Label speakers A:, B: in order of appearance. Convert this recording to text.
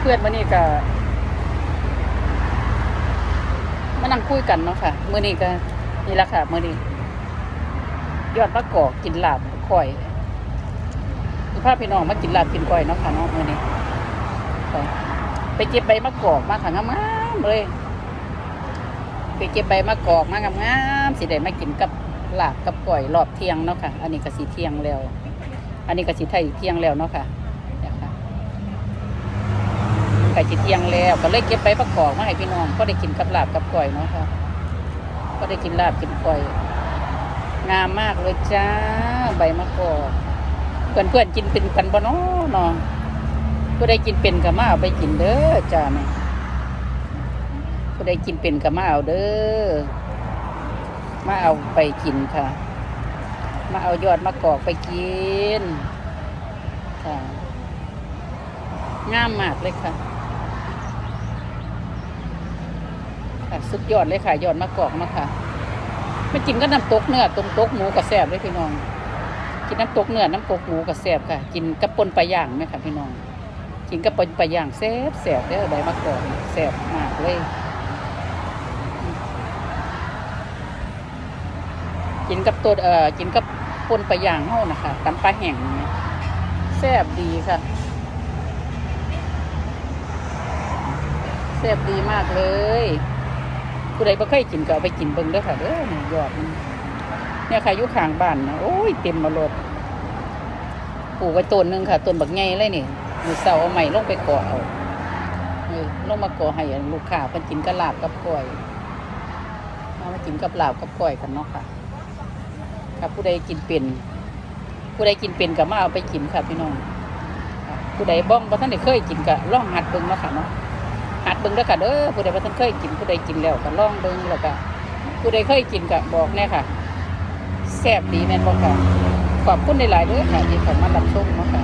A: เพื่อนๆมื่อนี้ก็มานั่งคุยกันเนาะค่ะมื่อนี้ก็นี่ละค่ะมื่อนี้ยอดมะกอกกินหลาบข่อยคือพาพี่น้องมากินลาบกินข่อยเนาะค่ะเนาะมื่อนี้ไปเก็บใบมะกอกมาค่ะงามๆเลยไปเก็บใบมะกอกมางามๆสิได้มากินกับหลาบกับก่อยรอบเที่ยงเนาะค่ะ อันนี้ก็สีเที่ยงแล้ว อันนี้ก็สีไทยเที่ยงแล้วเนาะค่ะเนี่ยค่ะไก่จีเที่ยงแล้ว ก็เลยเก็บใบมะกอกมาให้พี่น้องก็ได้กินกับลาบกับก่อยเนาะค่ะก็ได้กินลาบกินก่อย งามมากเลยจ้าใบมะกอกเพื่อนเพื่อนๆกินเป็นกันบ่เนาะเนาะผู้ใดกินเป็นก็มาเอาไปกินเด้อจ้าแม่ผู้ใดกินเป็นก็มาเอาเด้อมาเอาไปกินค่ะ มาเอายอดมะกอกไปกินค่ะงามมากเลยค่ะ ค่ะ สุดยอดเลยค่ะยอดมะกอกมาค่ะไม่กินก็น้ำตกเนื้อต้มตกหมูกระแซบเลยพี่น้อง กินน้ำตกเนื้อน้ำตกหมูกระแซบค่ะ กินกับปนปลาย่างไหมค่ะพี่น้อง กินกับปนปลาย่างแซ่บแซ่บเด้ใบมะกอกแซ่บมากเลย กินกับตัวเอ่อกินกับปนปลาย่างเฮานะคะตำปลาแห้งแซ่บดีค่ะแซ่บดีมากเลย ผู้ใดบ่เคยกินก็เอาไปกินเบิ่งเด้อค่ะเด้อนี่ยอดมันเนี่ยค่ะอยู่ข้างบ้านนะโอ้ยเต็มมาหมดปลูกไว้ต้นหนึงค่ะต้นบักใหญ่เลยนี่มือเสาเอาใหม่ลงไปก่อเอาเออลงมาก่อให้ลูกค้าเพิ่นกินกับลาบกับก้อยเอามากินกับลาบกับก้อยกันเนาะค่ะค่ะ ผู้ใดกินเป็น ผู้ใดกินเป็นก็มาเอาไปกินค่ะพี่น้องผู้ใดบ้องบ่ทันได้เคยกินก็ลองหัดเบิ่งเนาะค่ะเนาะ เบิ่งเด้อค่ะเด้อผู้ใดบ่ทันเคยกินผู้ใดกินแล้วก็ลองเบิ่งแล้วก็ผู้ใดเคยกินก็บอกแน่ค่ะแซ่บดีแม่นบ่ค่ะขอบคุณหลายๆเด้อค่ะที่เข้ามารับชมเนาะค่ะ